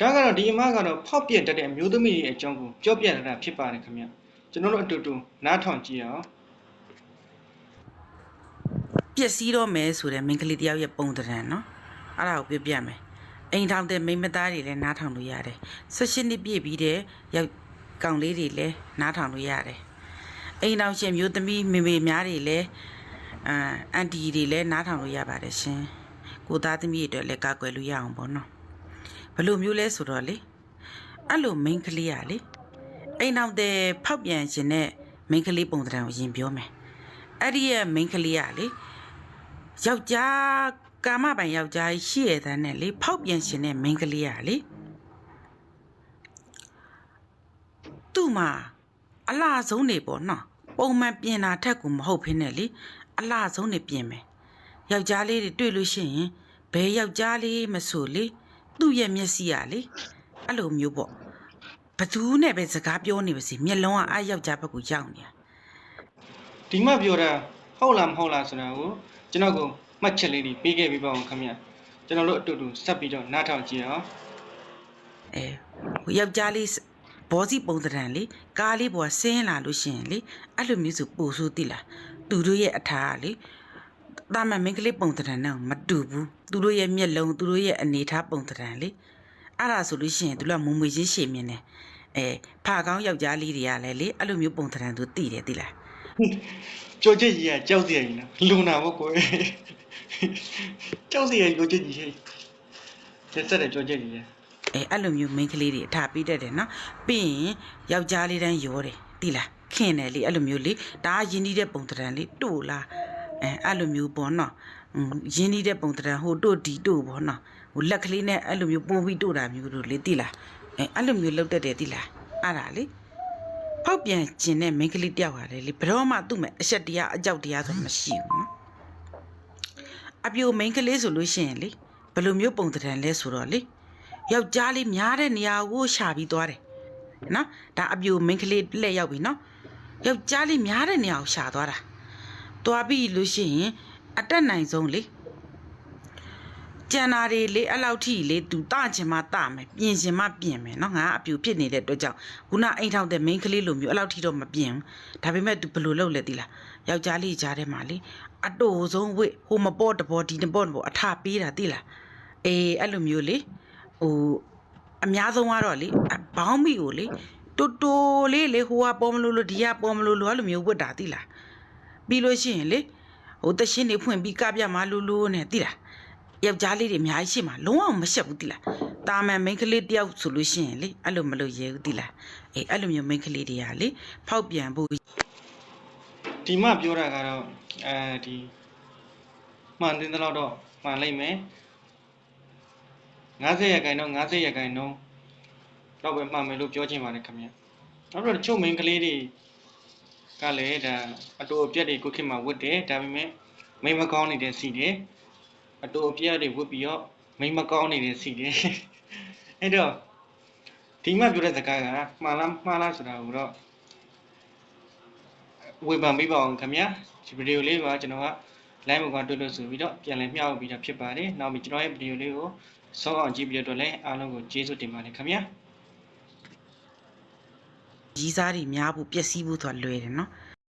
ဒါကတော့ဒီအမကတော့ဖောက်ပြက်တတ်တဲ့အမျိုးသမီးတွေအကြောင်းကိုပြောပြတာဖြစ်ပါတယ်ခင်ဗျကျွန်တော်တို့အတူတူနားထောင်ကြည့်အောင်ပျက်စီးတော့မယ်ဆိုတဲ့မိန်းကလေးတယောက်ရဲ့ပုံသဏ္ဍာန်နော်အဲ့ဒါကိုပြပြမယ်အိမ်ထောင်တဲ့မိန်းမသားတွေလည်းနားထောင်လို့ရတယ်၁၈နှစ်ပြည့်ပြီးတဲ့ရောက်ကောင်လေးတွေလည်းနားထောင်လို့ရတယ်အိမ်ထောင်ရှင်မျိုးသမီးမေမေများတွေလည်းအာအန်တီတွေလည်းနားထောင်လို့ရပါတယ်ရှင်ကိုသားသမီးတွေအတွက်လည်းကာကွယ်လို့ရအောင်ပေါ့နော် ဘယ်လိုမျိုးလဲဆိုတော့လေအဲ့လိုမိန်းကလေးရလေအိမ်ထောင်တဲ့ဖောက်ပြန်ရှင်တဲ့မိန်းကလေးပုံသဏ္ဍာန်ကိုရင်ပြောမယ်အဲ့ဒီရဲ့မိန်းကလေးရလေ ယောက်ျားကာမပိုင်ယောက်ျားရှိရတဲ့နဲ့လေဖောက်ပြန်ရှင်တဲ့မိန်းကလေးอ่ะလေသူ့မှာအလားဆုံးနေပေါ့နော်ပုံမှန်ပြင်တာထက်ကူမဟုတ်ဖ ೇನೆ လေအလားဆုံးနေပြင်မယ်ယောက်ျားလေးတွေတွေ့လို့ရှိရင်ဘယ်ယောက်ျားလေးမဆိုလေ သူ့ရဲ့မျက်စိอ่ะလေအဲ့လိုမျိုးပေါ့ဘသူနဲ့ပဲစကားပြောနေပါစေမျက်လုံးကအားယောက်ျားဘက်ကိုရောက်နေတာဒီမှပြောတာဟုတ်လားမဟုတ်လားဆိုတာကိုကျွန်တော်ကိုမှတ်ချက်လေးတွေပေးခဲ့ပြီးပါအောင်ခင်ဗျကျွန်တော်တို့အတူတူဆက်ပြီးတော့နားထောင်ကြည့်အောင်အဲဟိုယောက်ျားလေးဘောစီပုံသဏ္ဍာန်လေကားလေးပေါ်ဆင်းလာလို့ရှိရင်လေအဲ့လိုမျိုးဆိုပို့ဆိုးတိလားသူတို့ရဲ့အထာကလေ တာမန်မင်းကလေးပုံသဏ္ဍာန်နဲ့မတူဘူးသူတို့ရဲ့မျက်လုံးသူတို့ရဲ့အနေထားပုံသဏ္ဍာန်လေအဲ့ဒါဆိုလို့ရှိရင်သူတို့ကမုံမွေချင်းရှည်မြင်တယ်အဲဖာကောင်းယောက်ျားလေးတွေကလည်းလေအဲ့လိုမျိုးပုံသဏ္ဍာန်သူသိတယ်တိလားကြောက်ချက်ကြီးကကြောက်စရာကြီးနော်လူနာပေါ့ကိုယ်ကြောက်စရာကြီးကြောက်ချက်ကြီးဟဲ့တက်ဆက်တယ်ကြောက်ချက်ကြီးရဲ့အဲအဲ့လိုမျိုးမိန်းကလေးတွေအထာပေးတတ်တယ်နော်ပြီးရင်ယောက်ျားလေးတန်းရောတယ်တိလားခင်တယ်လေအဲ့လိုမျိုးလေဒါကယဉ်နေတဲ့ပုံသဏ္ဍာန်လေးတို့လား အဲအဲ့လိုမျိုးပေါ့နော်อืมယဉ်နေတဲ့ပုံသဏ္ဍာန်ဟိုတို့ဒီတို့ပေါ့နော်ဟိုလက်ကလေးနဲ့အဲ့လိုမျိုးပုံပြီးတို့တာမျိုးတို့လေတိလားအဲအဲ့လိုမျိုးလုပ်တတ်တယ်တိလားအဲ့ဒါလေဖောက်ပြန်ကျင်တဲ့မိန်းကလေးတယောက်ဟာလေလေဘယ်တော့မှသူ့မဲ့အဆက်တရားအကြောက်တရားဆိုမရှိဘူးနော်အပြိုမိန်းကလေးဆိုလို့ရှိရင်လေဘယ်လိုမျိုးပုံသဏ္ဍာန်လဲဆိုတော့လေယောက်ျားလေးများတဲ့နေရာကိုရှာပြီးသွားတယ်နော်ဒါအပြိုမိန်းကလေးလက်ရောက်ပြီနော်ယောက်ျားလေးများတဲ့နေရာကိုရှာသွားတာ သွားပြီးလို့ရှိရင်အတက်နိုင်ဆုံးလေကျန်တာတွေလေအဲ့လောက်ထိလေသူတချင်မှတမယ်ပြင်ချင်မှပြင်မယ်နော်ငါအပြိုဖြစ်နေတဲ့အတွက်ကြောင့်ခုနအိမ်ထောက်တဲ့မိန်းကလေးလိုမျိုးအဲ့လောက်ထိတော့မပြင်ဘူးဒါပေမဲ့ तू ဘယ်လိုလုပ်လဲတိလားယောက်ျားလေးကြားထဲမှာလေအတိုဆုံးဝိဟိုမပေါ့တဘောဒီတဘောတဘောအထပေးတာတိလားအေးအဲ့လိုမျိုးလေဟိုအများဆုံးကတော့လေအဘောင်းမီကိုလေတူတူလေးလေဟိုကပေါ်မလို့လို့ဒီကပေါ်မလို့လို့အဲ့လိုမျိုးဝတ်တာသိလား ပြီးလို့ရှိရင်လေဟိုတရှင်းနေဖွင့်ပြီးကပြမှာလို့လို့နဲ့သိလားယောက်ျားလေးတွေအများကြီးရှိမှာလုံးဝမရှက်ဘူးသိလားတာမန်မိန်းကလေးတယောက်ဆိုလို့ရှိရင်လေအဲ့လိုမလုပ်ရဲဘူးသိလားအေးအဲ့လိုမျိုးမိန်းကလေးတွေကလေဖောက်ပြန်ဖို့ဒီမှပြောတာကတော့အဲဒီမှန်တင်တဲ့လောက်တော့မှန်လိမ့်မယ်90ရာခိုင်နှုန်း90ရာခိုင်နှုန်းတော့ပဲမှန်မယ်လို့ပြောချင်ပါတယ်ခင်ဗျနောက်တော့တချို့ main ကလေးတွေ ကလည်းဒါအတူအပြက်တွေကိုခင်မှာဝတ်တယ်ဒါပေမဲ့မိမကောင်းနေတဲ့စီတယ်အတူအပြက်တွေဝတ်ပြီးတော့မိမကောင်းနေတဲ့စီတယ်အဲ့တော့ဒီမှပြောတဲ့စကားကမှန်လားမှားလားဆိုတာကိုတော့ဝေဖန်ပေးပါအောင်ခင်ဗျာဒီဗီဒီယိုလေးကကျွန်တော်က live မှာတွေ့လို့ဆိုပြီးတော့ပြန်လည်မျှဝေပြီးတော့ဖြစ်ပါတယ်နောက်ပြီးကျွန်တော်ရဲ့ဗီဒီယိုလေးကိုစောအောင်ကြည့်ပြီးတော့လည်းအားလုံးကိုကျေးဇူးတင်ပါတယ်ခင်ဗျာ ကြီးစားတွေများဖို့ပျက်စီးဖို့ဆိုတာလွယ်တယ်နော်